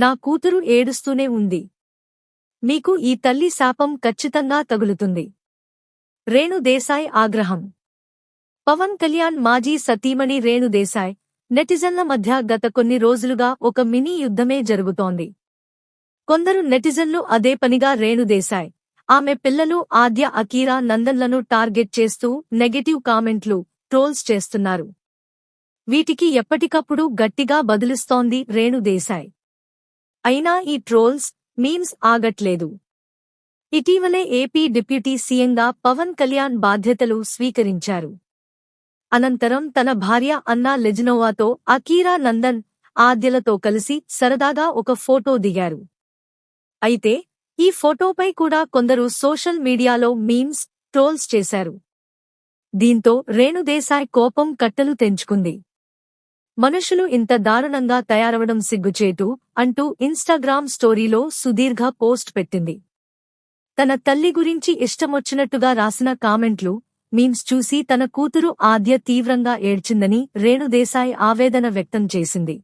నా కూతురు ఏడుస్తూనే ఉంది. మీకు ఈ తల్లి శాపం ఖచ్చితంగా తగులుతుంది. రేణు దేశాయ్ ఆగ్రహం. పవన్ కళ్యాణ్ మాజీ సతీమణి రేణు దేశాయ్ నెటిజన్ల మధ్య గత కొన్ని రోజులుగా ఒక మినీ యుద్ధమే జరుగుతోంది. కొందరు నెటిజన్లు అదే పనిగా రేణు దేశాయ్ ఆమె పిల్లలు ఆద్య అకీరా నందన్లను టార్గెట్ చేస్తూ నెగటివ్ కామెంట్లు ట్రోల్స్ చేస్తున్నారు. వీటికి ఎప్పటికప్పుడు గట్టిగా బదులిస్తోంది రేణుదేశాయ్ అయినా ఈ ట్రోల్స్ మీమ్స్ ఆగట్లేదు. ఇటీవలే ఏపీ డిప్యూటీ సీఎంగా పవన్ కళ్యాణ్ బాధ్యతలు స్వీకరించారు. అనంతరం తన భార్య అన్నా లెజినోవాతో అకీరా నందన్ ఆద్యలతో కలిసి సరదాగా ఒక ఫోటో దిగారు. అయితే ఈ ఫోటోపై కూడా కొందరు సోషల్ మీడియాలో మీమ్స్ ట్రోల్స్ చేశారు. దీంతో రేణుదేశాయ్ కోపం కట్టలు తెంచుకుంది. మనుషులు ఇంత దారుణంగా తయారవడం సిగ్గుచేటు అంటూ ఇన్స్టాగ్రామ్ స్టోరీలో సుదీర్ఘ పోస్ట్ పెట్టింది. తన తల్లి గురించి ఇష్టమొచ్చినట్టుగా రాసిన కామెంట్లు మీమ్స్ చూసి తన కూతురు ఆద్య తీవ్రంగా ఏడ్చిందని రేణుదేశాయ్ ఆవేదన వ్యక్తం చేసింది.